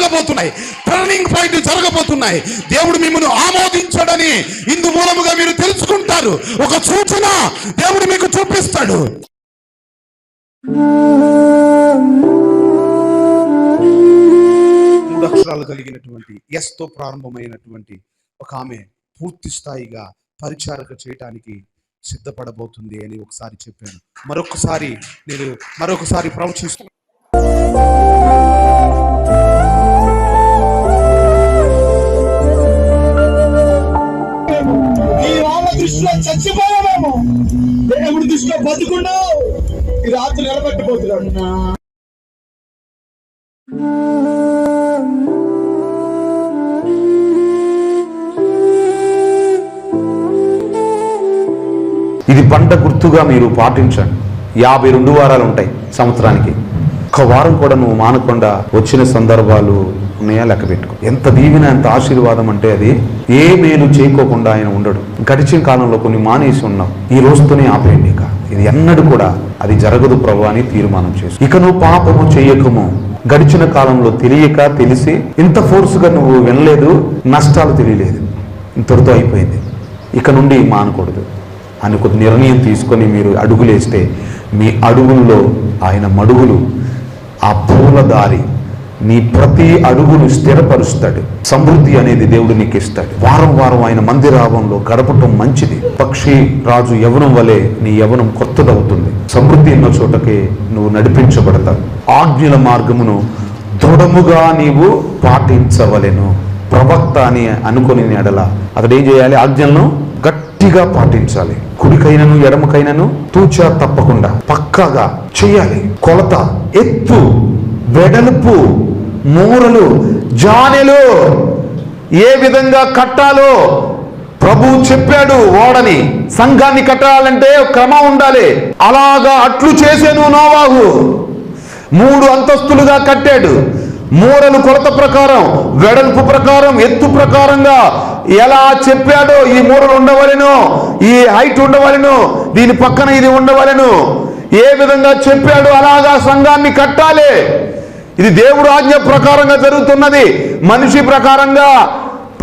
జరగబోతున్నాయి. Turning point జరగబోతున్నాయి. దేవుడు మిమ్మల్ని ఆమోదించాడని ఇందు మూలముగా మీరు తెలుసుకుంటారు. ఒక సూచన దేవుడు మీకు చూపిస్తాడు. మూడు అక్షరాలు కలిగినటువంటి ఎస్తో ప్రారంభమైనటువంటి ఒక ఆమె పూర్తి స్థాయిగా పరిచారక చేయటానికి సిద్ధపడబోతుంది అని ఒకసారి చెప్పాను. మరొకసారి నేను మరొకసారి ప్రవచిస్తున్నాను వాళ్ళ దృష్టిలో చచ్చిపోయామేమో దేవుడి దృష్టిలో బతుకున్నావు ఈ రాత్రి నిలబెట్టబోతున్నాడు. ఇది పంట గుర్తుగా మీరు పాటించండి. యాభై రెండు వారాలు ఉంటాయి సంవత్సరానికి. ఒక వారం కూడా నువ్వు మానకుండా వచ్చిన సందర్భాలు ఉన్నాయా లెక్క పెట్టుకో. ఎంత దీవెన ఎంత ఆశీర్వాదం అంటే అది ఏ మేలు చేయకోకుండా ఆయన ఉండడు. గడిచిన కాలంలో కొన్ని మానేసి ఉన్నాం ఈ రోజుతోనే ఆపేయండి ఇక. ఇది ఎన్నడూ కూడా అది జరగదు ప్రభు అని తీర్మానం చేసి. ఇక నువ్వు పాపము చేయకము. గడిచిన కాలంలో తెలియక తెలిసి ఇంత ఫోర్స్గా నువ్వు వినలేదు నష్టాలు తెలియలేదు. ఇంతటితో అయిపోయింది. ఇక నుండి మానకూడదు. అని కొద్ది నిర్ణయం తీసుకొని మీరు అడుగులేస్తే మీ అడుగుల్లో ఆయన మడుగులు ఆ పూల దారి నీ ప్రతి అడుగును స్థిరపరుస్తాడు. సమృద్ధి అనేది దేవుడు నీకు ఇస్తాడు వారం వారం ఆయన మందిరావంలో గడపటం మంచిది. పక్షి రాజు యవనం వలె నీ యవనం కొత్తదవుతుంది. సమృద్ధి ఉన్న చోటకి నువ్వు నడిపించబడతావు. ఆజ్ఞల మార్గమును దృఢముగా నీవు పాటించవలెను. ప్రవక్త అని అనుకుని ఎడల అతడు ఏం చేయాలి? ఆజ్ఞలను గట్టిగా పాటించాలి. కుడికైనను ఎడమకైనను తూచా తప్పకుండా పక్కాగా చేయాలి. కొలత ఎత్తు వెడల్పు మూరలు జానెలు ఏ విధంగా కట్టాలో ప్రభు చెప్పాడు ఓడని. సంఘాన్ని కట్టాలంటే క్రమం ఉండాలి. అలాగా అట్లు చేసేను నోవాహు. మూడు అంతస్తులుగా కట్టాడు. మూరలు కొరత ప్రకారం వెడల్పు ప్రకారం ఎత్తు ప్రకారంగా ఎలా చెప్పాడో ఈ మూరలు ఉండవలను ఈ హైట్ ఉండవలను దీని పక్కన ఇది ఉండవలను. ఏ విధంగా చెప్పాడో అలాగా సంఘాన్ని కట్టాలి. ఇది దేవుడు ఆజ్ఞ ప్రకారంగా జరుగుతున్నది. మనిషి ప్రకారంగా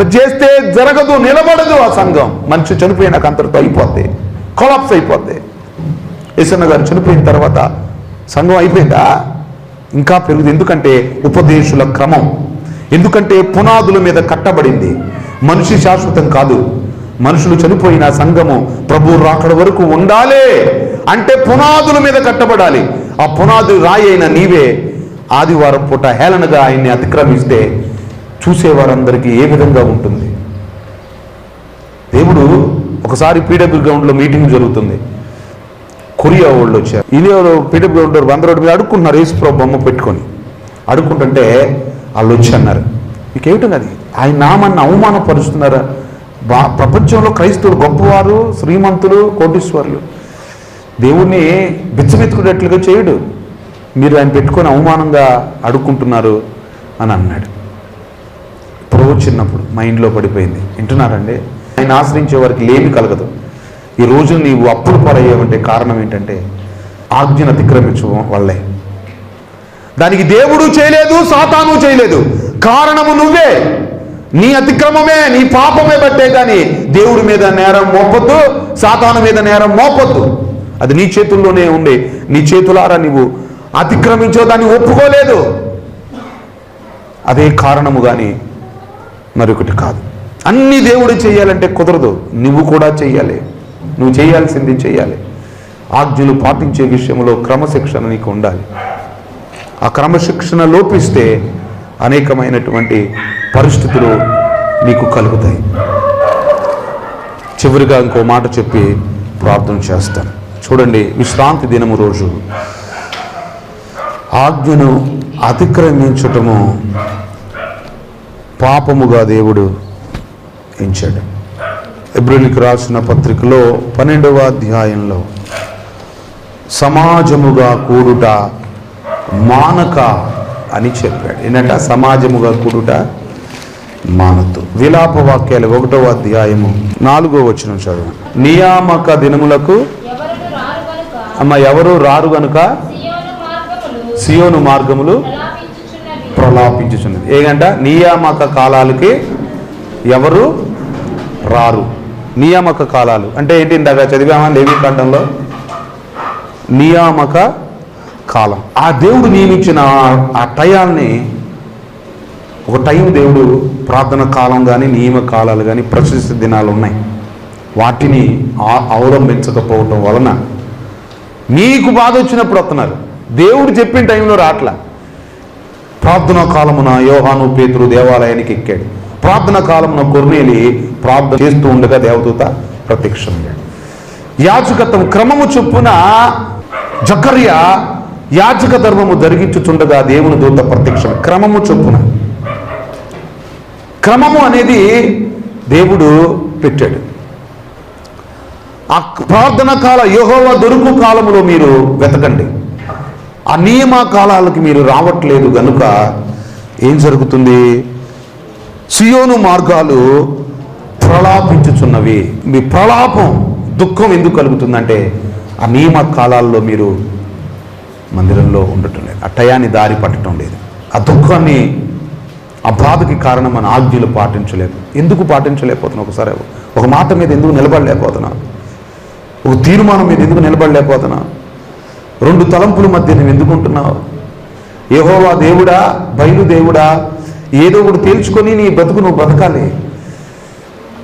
చేస్తే జరగదు నిలబడదు ఆ సంఘం. మనిషి చనిపోయినాక అంతటితో అయిపోద్ది. కొలాప్స్ అయిపోద్ది. యశన్న గారు చనిపోయిన తర్వాత సంఘం అయిపోయిందా? ఇంకా పెరుగుతుంది. ఎందుకంటే ఉపదేశుల క్రమం. ఎందుకంటే పునాదుల మీద కట్టబడింది. మనిషి శాశ్వతం కాదు. మనుషులు చనిపోయిన సంఘము ప్రభు రాకడ వరకు ఉండాలి. అంటే పునాదుల మీద కట్టబడాలి. ఆ పునాది రాయైన నీవే ఆదివారం పూట హేళనగా ఆయన్ని అతిక్రమిస్తే చూసేవారందరికీ ఏ విధంగా ఉంటుంది? దేవుడు ఒకసారి పీడబ్ల్యూ గ్రౌండ్లో మీటింగ్ జరుగుతుంది. కొరియా వాళ్ళు వచ్చారు. ఇలియో పీడబ్ల్యూ గ్రౌండ్ వంద రోడ్డు మీద అడుక్కుంటున్నారు యేసుప్రభు బొమ్మ పెట్టుకొని. అడుక్కుంటుంటే వాళ్ళు వచ్చి అన్నారు మీకేమిటం అది? ఆయన నామాన్ని అవమానపరుస్తున్నారు? బా ప్రపంచంలో క్రైస్తవులు గొప్పవారు శ్రీమంతులు కోటీశ్వరులు. దేవుణ్ణి బిచ్చమెత్తుకునేట్లుగా చేయడు. మీరు ఆయన పెట్టుకొని అవమానంగా అడుక్కుంటున్నారు అని అన్నాడు. ఇప్పుడు చిన్నప్పుడు మైండ్లో పడిపోయింది. వింటున్నారండి? ఆయన ఆశ్రయించే వారికి లేమి కలగదు. ఈ రోజు నీవు అప్పుడు పాలయ్యావంటే కారణం ఏంటంటే ఆజ్ఞను అతిక్రమించడం వల్లే. దానికి దేవుడు చేయలేదు సాతాను చేయలేదు. కారణము నువ్వే. నీ అతిక్రమమే నీ పాపమే బట్టే కానీ దేవుడి మీద నేరం మోపొద్దు సాతాను మీద నేరం మోపొద్దు. అది నీ చేతుల్లోనే ఉండే. నీ చేతులారా నువ్వు అతిక్రమించో దాన్ని ఒప్పుకోలేదు. అదే కారణము కానీ మరొకటి కాదు. అన్ని దేవుడు చేయాలంటే కుదరదు. నువ్వు కూడా చెయ్యాలి. నువ్వు చేయాల్సింది చేయాలి ఆజ్ఞలు పాటించే విషయంలో క్రమశిక్షణ నీకు ఉండాలి. ఆ క్రమశిక్షణ లోపిస్తే అనేకమైనటువంటి పరిస్థితులు నీకు కలుగుతాయి. చివరిగా ఇంకో మాట చెప్పి ప్రార్థన చేస్తాను. చూడండి విశ్రాంతి దినము రోజు. ఆజ్ఞను అతిక్రమించటము పాపముగా దేవుడు ఎంచాడు. ఎబ్రిల్కి రాసిన పత్రికలో పన్నెండవ అధ్యాయంలో సమాజముగా కూడుట మానక అని చెప్పాడు. ఏంటంటే సమాజముగా కూడుట మానతు విలాప వాక్యాలు ఒకటవ అధ్యాయము నాలుగో వచనం చదువు. నియామక దినములకు అమ్మ ఎవరు రారు గనుక సియోను మార్గములు ప్రలాపించుచున్నది. ఏంటంట నియామక కాలాలకి ఎవరు రారు? నియామక కాలాలు. అంటే ఏంటి ఇందాక చదివామా దేవి ఖండంలో నియామక కాలం. ఆ దేవుడు నియమించిన ఆ- టయాన్ని టయాల్ని ఒక టైం దేవుడు ప్రార్థన కాలం కానీ నియమ కాలాలు కానీ ప్రశస్తి దినాలు ఉన్నాయి. వాటిని అవలంబించకపోవటం వలన మీకు బాధ వచ్చినప్పుడు వస్తున్నారు. దేవుడు చెప్పిన టైంలో రాట్లా. ప్రార్థనా కాలమున యోహాను పేతురు దేవాలయానికి ఎక్కాడు. ప్రార్థన కాలమున కొర్నేలి ప్రార్థన చేస్తూ ఉండగా దేవదూత ప్రత్యక్షమయ్యాడు. యాచకత్వం క్రమము చొప్పున జకర్య యాచక ధర్మము జరిగించుచుండగా దేవుని దూత ప్రత్యక్షం క్రమము చొప్పున. క్రమము అనేది దేవుడు పెట్టాడు. ఆ ప్రార్థన కాల యోహోవ దొరుకు కాలములో మీరు వెతకండి. ఆ నియమ కాలాలకి మీరు రావట్లేదు కనుక ఏం జరుగుతుంది? సియోను మార్గాలు ప్రలాపించుచున్నవి. మీ ప్రలాపం దుఃఖం ఎందుకు కలుగుతుందంటే ఆ నియమ కాలాల్లో మీరు మందిరంలో ఉండటం లేదు. ఆ టయాన్ని దారి పట్టడం లేదు. ఆ దుఃఖాన్ని ఆ బాధకి కారణం మన ఆజ్ఞలు పాటించలేదు ఎందుకు పాటించలేకపోతున్నావు ఒకసారి? ఒక మాట మీద ఎందుకు నిలబడలేకపోతున్నావు? ఒక తీర్మానం మీద ఎందుకు నిలబడలేకపోతున్నావు? రెండు తలంపుల మధ్య నువ్వు ఎందుకుంటున్నావు? యెహోవా దేవుడా బయలు దేవుడా ఏదో ఒకటి తేల్చుకొని నీ బతుకు నువ్వు బతకాలి.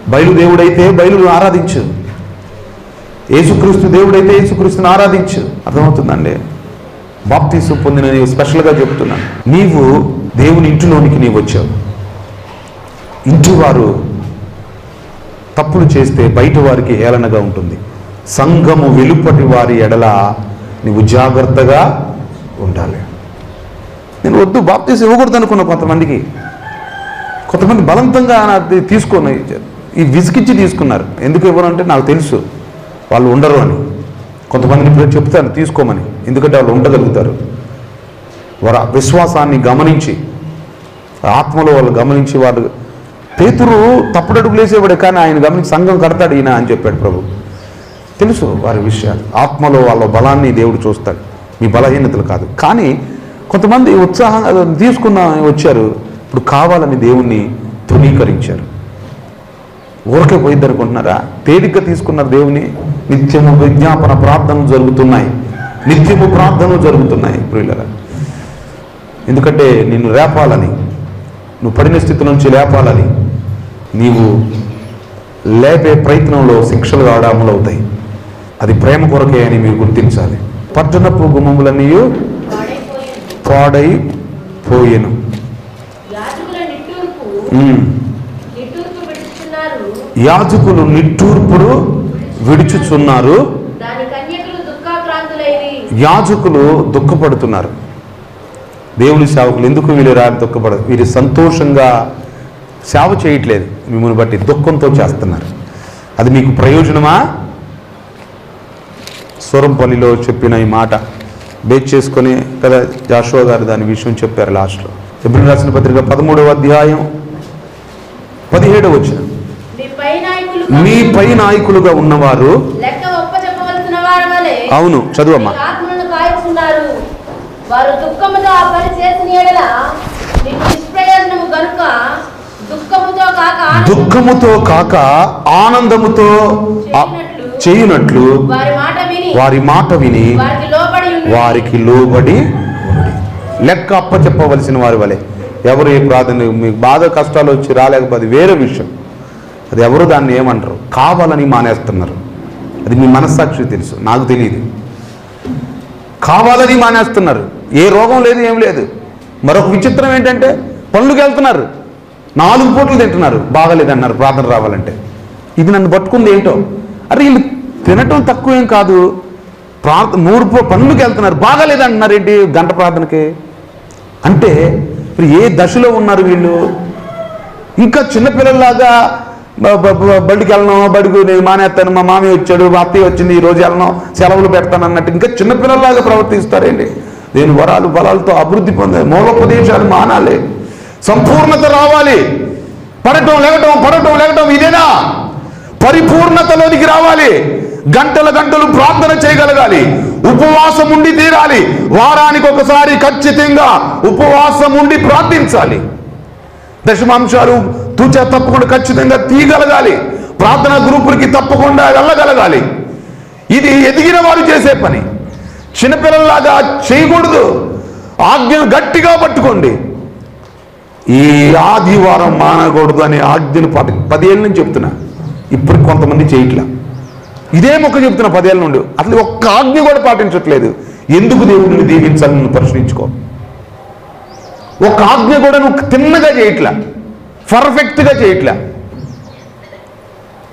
బయలుదేవుడైతే బయలును ఆరాధించు. యేసుక్రీస్తు దేవుడైతే యేసుక్రీస్తుని ఆరాధించు. అర్థమవుతుందండి? బాప్తీసు పొందిన నీవు స్పెషల్గా చెప్తున్నాను నీవు దేవుని ఇంటిలోనికి నీవు వచ్చావు. ఇంటి వారు తప్పులు చేస్తే బయట వారికి హేళనగా ఉంటుంది. సంఘము వెలుపటి వారి ఎడల నీవు జాగ్రత్తగా ఉండాలి. నేను వద్దు బాప్తీసు ఇవ్వకూడదు అనుకున్నా కొంతమందికి. కొంతమంది బలవంతంగా అది తీసుకొని ఈ విసికిచ్చి తీసుకున్నారు. ఎందుకు ఇవ్వరు అంటే నాకు తెలుసు. వాళ్ళు ఉండరు అని. కొంతమందిని ఇప్పుడు చెప్తాను తీసుకోమని. ఎందుకంటే వాళ్ళు ఉండగలుగుతారు. వారు విశ్వాసాన్ని గమనించి ఆత్మలో వాళ్ళు గమనించి వాళ్ళు పేతురు తప్పుడడుగులు వేసేవాడు కానీ ఆయన గమనించి సంఘం కడతాడు ఈయన అని చెప్పాడు ప్రభు. తెలుసు వారి విషయాలు. ఆత్మలో వాళ్ళ బలాన్ని దేవుడు చూస్తాడు. మీ బలహీనతలు కాదు. కానీ కొంతమంది ఉత్సాహంగా తీసుకున్న వచ్చారు. ఇప్పుడు కావాలని దేవుణ్ణి ధృవీకరించారు. ఊరికే పోయిద్ది అనుకుంటున్నారా తేలిక తీసుకున్నారు దేవుని నిత్యము విజ్ఞాపన ప్రార్థనలు జరుగుతున్నాయి. నిత్యము ప్రార్థనలు జరుగుతున్నాయి ప్రియులరా. ఎందుకంటే నిన్ను లేపాలని నువ్వు పడిన స్థితి నుంచి లేపాలని నీవు లేపే ప్రయత్నంలో శిక్షలు అవుతాయి అది ప్రేమ కొరకే అని మీరు గుర్తించాలి. పట్టణపు గుమ్మములన్నీ పాడైపోయింది పాడైపోయెను. యాజకుల నిట్టూర్పుడు విడుచుచున్నారు. యాజకులు దుఃఖపడుతున్నారు. దేవుని సేవకులు ఎందుకు వీళ్ళు రాని దుఃఖపడదు వీరు సంతోషంగా సేవ చేయట్లేదు. మిమ్మల్ని బట్టి దుఃఖంతో చేస్తున్నారు. అది మీకు ప్రయోజనమా? సూరంపల్లిలో చెప్పిన ఈ మాట బేచ్ చేసుకొని కదా జాషువా గారు దాని విషయం చెప్పారు లాస్ట్లో. ఎప్పుడు రాసిన పత్రిక పదమూడవ అధ్యాయం పదిహేడవ వచ్చిన మీ పై నాయకులుగా ఉన్నవారు అవును చదువమ్మా. వారు దుఃఖముతో ఆ పని చేసిన ఎడల నీకు నిష్ప్రయోజనము గనుక దుఃఖముతో కాక ఆనందముతో దుఃఖముతో కాక ఆనందముతో చేయునట్లు వారి మాట వారి మాట విని వారికి లోబడి. లెక్క అప్ప చెప్పవలసిన వారి వలె. ఎవరు ఏ ప్రార్థన మీకు బాధ కష్టాలు వచ్చి రాలేకపోతే వేరే విషయం. అది ఎవరు దాన్ని ఏమంటారు? కావాలని మానేస్తున్నారు. అది మీ మనస్సాక్షి తెలుసు. నాకు తెలియదు కావాలని మానేస్తున్నారు. ఏ రోగం లేదు ఏం లేదు. మరొక విచిత్రం ఏంటంటే పనులకు వెళ్తున్నారు. నాలుగు పూటలు తింటున్నారు. బాగలేదన్నారు. ప్రార్థన రావాలంటే. ఇది నన్ను పట్టుకుంది ఏంటో? అరే వీళ్ళు తినటం తక్కువేం కాదు. ప్రార్థ నూరు పనులకు వెళ్తున్నారు. బాగాలేదంటున్నారు ఏంటి గంట ప్రార్థనకి? అంటే ఇప్పుడు ఏ దశలో ఉన్నారు వీళ్ళు? ఇంకా చిన్నపిల్లల్లాగా బడికి వెళ్ళను బడికి నేను మానేస్తాను మా మామయ్య వచ్చాడు మా అత్తయ్య వచ్చింది ఈ రోజు వెళ్ళను సెలవులు పెడతాను అన్నట్టు ఇంకా చిన్నపిల్లల్లాగా ప్రవర్తిస్తారండి నేను వరాలు బలాలతో అభివృద్ధి పొందే మూలోపదేశాలు మానాలి. సంపూర్ణత రావాలి. పడటం లేవటం పడటం లేవటం ఇదేనా? పరిపూర్ణతలోనికి రావాలి. గంటల గంటలు ప్రార్థన చేయగలగాలి. ఉపవాసం ఉండి తీరాలి. వారానికి ఒకసారి ఖచ్చితంగా ఉపవాసం ఉండి ప్రార్థించాలి. దశమాంశాలు తూచా తప్పకుండా ఖచ్చితంగా తీయగలగాలి. ప్రార్థన గ్రూపులకి తప్పకుండా వెళ్ళగలగాలి. ఇది ఎదిగిన వారు చేసే పని. చిన్నపిల్లల్లాగా చేయకూడదు. ఆజ్ఞను గట్టిగా పట్టుకోండి. ఈ ఆదివారం మానకూడదు అనే ఆజ్ఞను పది పదేళ్ళ నుంచి చెప్తున్నా. ఇప్పుడు కొంతమంది చేయట్లా. ఇదే మొక్క చెప్తున్న పదేళ్ళ నుండి. అసలు ఒక్క ఆజ్ఞ కూడా పాటించట్లేదు. ఎందుకు దేవుడిని దీవించాలని నువ్వు ప్రశ్నించుకో. ఒక ఆజ్ఞ కూడా నువ్వు తిన్నగా చేయట్లా. పర్ఫెక్ట్గా చేయట్లా.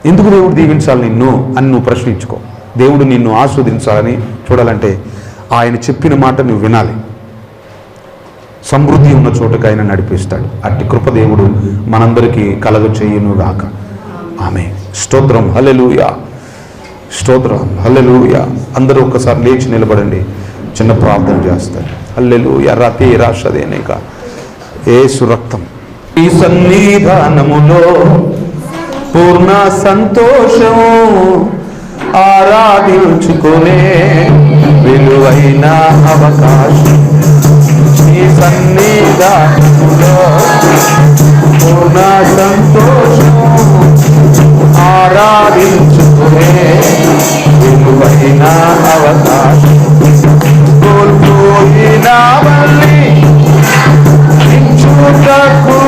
ఎందుకు దేవుడు దీవించాలి నిన్ను అని నువ్వు ప్రశ్నించుకో. దేవుడు నిన్ను ఆస్వాదించాలని చూడాలంటే ఆయన చెప్పిన మాట నువ్వు వినాలి. సమృద్ధి ఉన్న చోటుకు ఆయన నడిపిస్తాడు. అట్టి కృపదేవుడు మనందరికీ కలగ చేయునుగాక ఆమె స్తోత్రం. హలెలుయా స్తోత్ర. హల్లెలూయ. అందరూ ఒక్కసారి లేచి నిలబడండి. చిన్న ప్రార్థన చేస్తారు హల్లెలూయ. రతి రాషదేనేక. ఏ సురక్తం ఈ సన్నిధానములో పూర్ణ సంతోషం ఆరాధించుకునే విలువైన అవకాశం. ఈ సన్నిధానములో పూర్ణ సంతోషము ఆరాధించుకునే విలువైన అవకాశం కోల్పోయిన మళ్ళీ ఇచ్చుటకు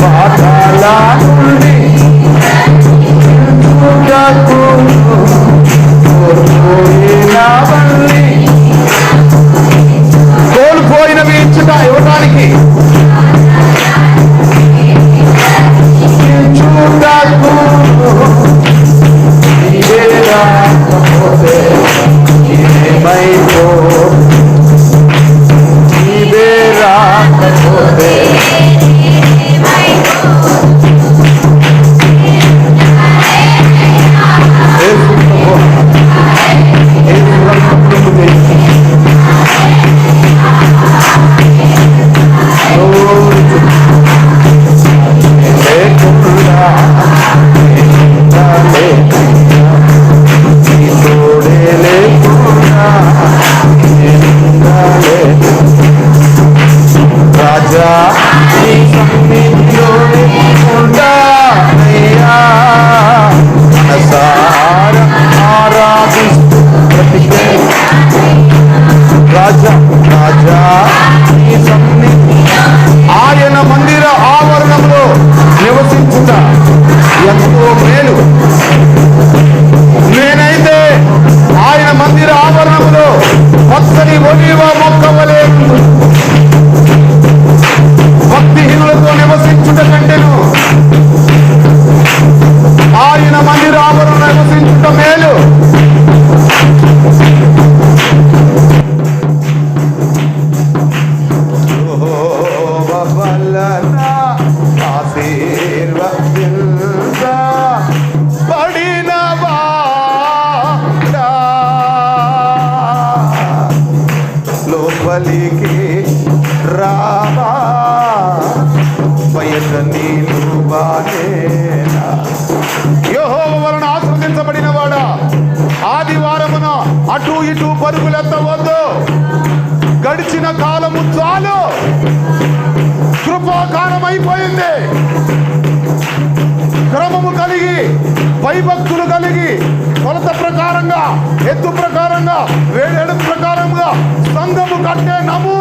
పాతాళ నుండి కోల్పోయిన మళ్ళీ కోల్పోయినవి ఇచ్చుట Quem mais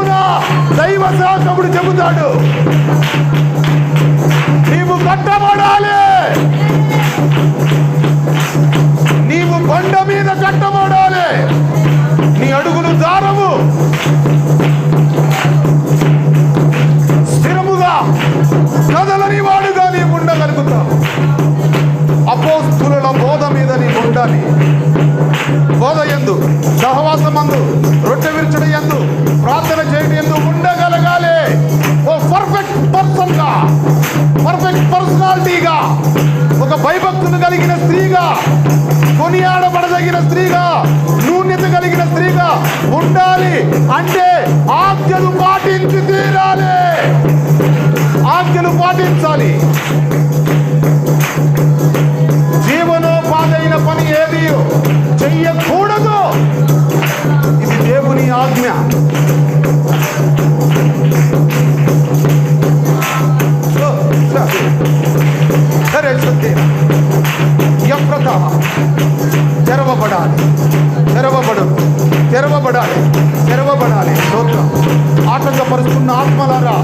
కట్టే దైవ శాసకుడు చెబుతాడు. నీవు కట్టబడాలి. నీవు బండ మీద కట్టబడాలి. నీ అడుగులు దారము. స్థిరముగా కదలని వాడుగా నీ ఉండగలుగుతావు. అపోస్తుల బోధ మీద నీ ఉండాలి. బోధ ఎందు సహవాసమందు కలిగిన స్త్రీగా కొనియాడబడదగిన స్త్రీగా నూన్యత కలిగిన స్త్రీగా ఉండాలి అంటే ఆజ్ఞలు పాటించి తీరాలి. ఆజ్ఞలు పాటించాలి. జీవనోపాధైన పని ఏది చెయ్యకూడదు ద్వారాలుగా తెరవబడాలి. తెరవబడు తెరవబడాలి. తెరవబడాలి. స్తోత్రం. ఆటంకపరుస్తున్న ఆత్మలారా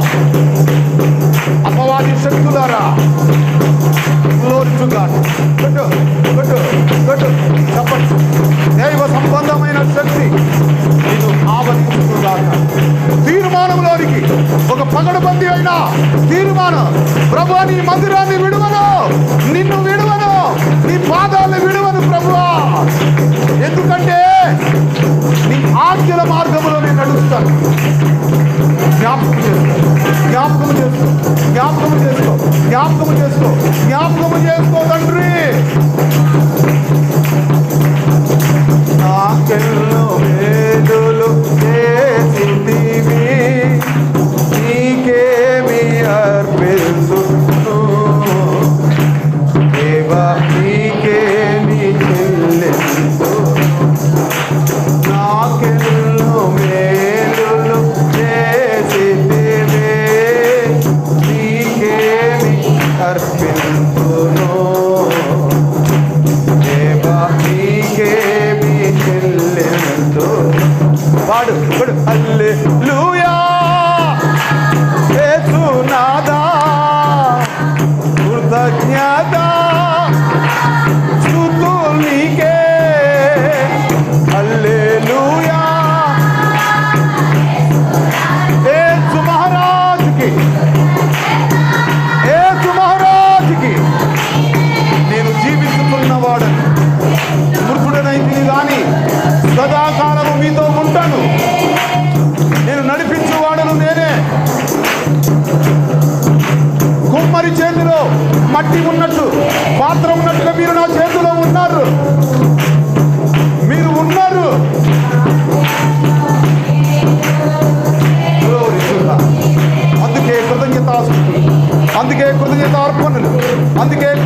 అపవాది శక్తులారా జ్ఞాపకము చేసుకో తండ్రి.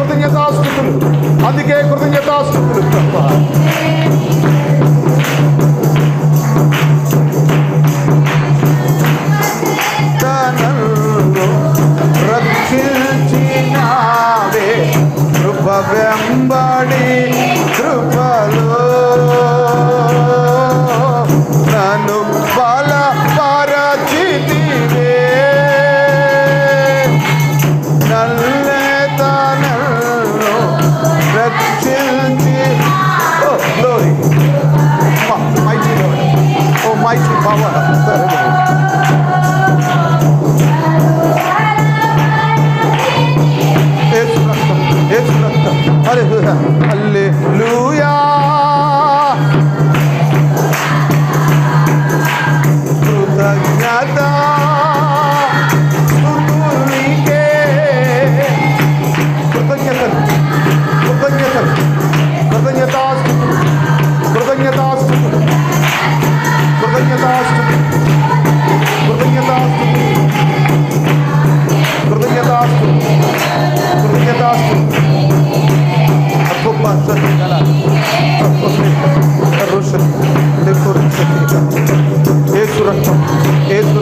కృతజ్ఞతాస్థుతులు అందుకే కృతజ్ఞతాస్థుతులు ప్రభా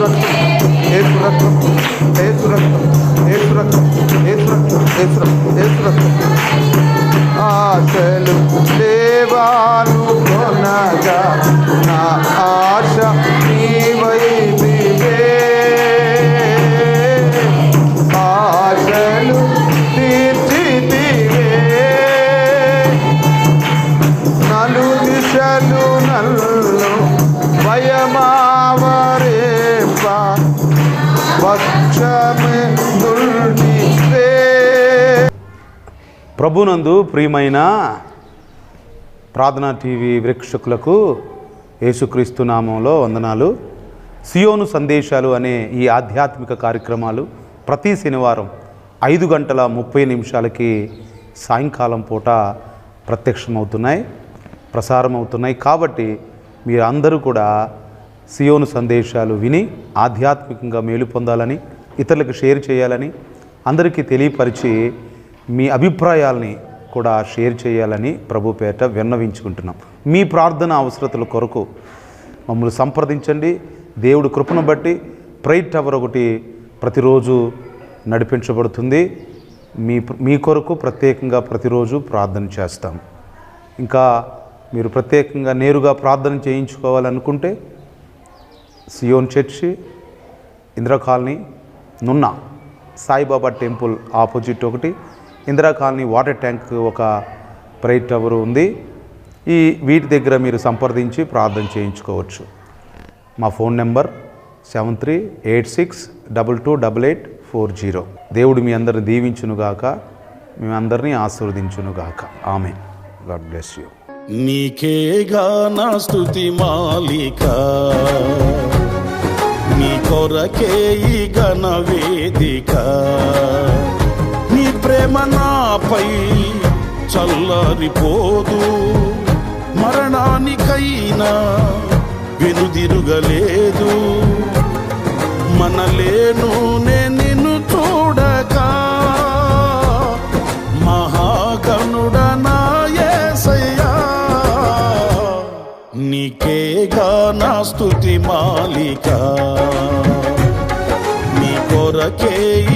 durante ప్రభునందు ప్రియమైన ప్రార్థనా టీవీ ప్రేక్షకులకు యేసుక్రీస్తు నామంలో వందనాలు. సియోను సందేశాలు అనే ఈ ఆధ్యాత్మిక కార్యక్రమాలు ప్రతి శనివారం ఐదు గంటల ముప్పై నిమిషాలకి సాయంకాలం పూట ప్రత్యక్షమవుతున్నాయి ప్రసారమవుతున్నాయి. కాబట్టి మీరు అందరూ కూడా సియోను సందేశాలు విని ఆధ్యాత్మికంగా మేలు పొందాలని ఇతరులకు షేర్ చేయాలని అందరికీ తెలియపరిచి మీ అభిప్రాయాల్ని కూడా షేర్ చేయాలని ప్రభు పేట విన్నవించుకుంటున్నాం. మీ ప్రార్థన అవసరతల కొరకు మమ్మల్ని సంప్రదించండి. దేవుడి కృపను బట్టి ప్రైట్ టవర్ ఒకటి ప్రతిరోజు నడిపించబడుతుంది. మీ మీ కొరకు ప్రత్యేకంగా ప్రతిరోజు ప్రార్థన చేస్తాం. ఇంకా మీరు ప్రత్యేకంగా నేరుగా ప్రార్థన చేయించుకోవాలనుకుంటే సియోన్ చర్చి ఇంద్రకాలనీ నున్న సాయిబాబా టెంపుల్ ఆపోజిట్ ఒకటి ఇందిరా కాలనీ వాటర్ ట్యాంక్ ఒక ప్రైట్ టవర్ ఉంది. ఈ వీటి దగ్గర మీరు సంప్రదించి ప్రార్థన చేయించుకోవచ్చు. మా phone number seven three eight six double two double eight four zero. దేవుడు మీ అందరిని దీవించునుగాక మీ అందరినీ ఆశీర్వదించునుగాక ఆమె గాడ్ బ్లెస్ యూ. నీకేగా నా స్థుతి మాలిక నీ కొరకే ఈ గణ వేదిక. ప్రేమ నాపై చల్లారిపోదు. మరణానికైనా వెనుదిరుగలేదు. మనలేను నేను నిన్ను చూడక. మహాగణుడనా యేసయ్యా నీకేగా నా స్తుతి మాలిక. నీ కొరకే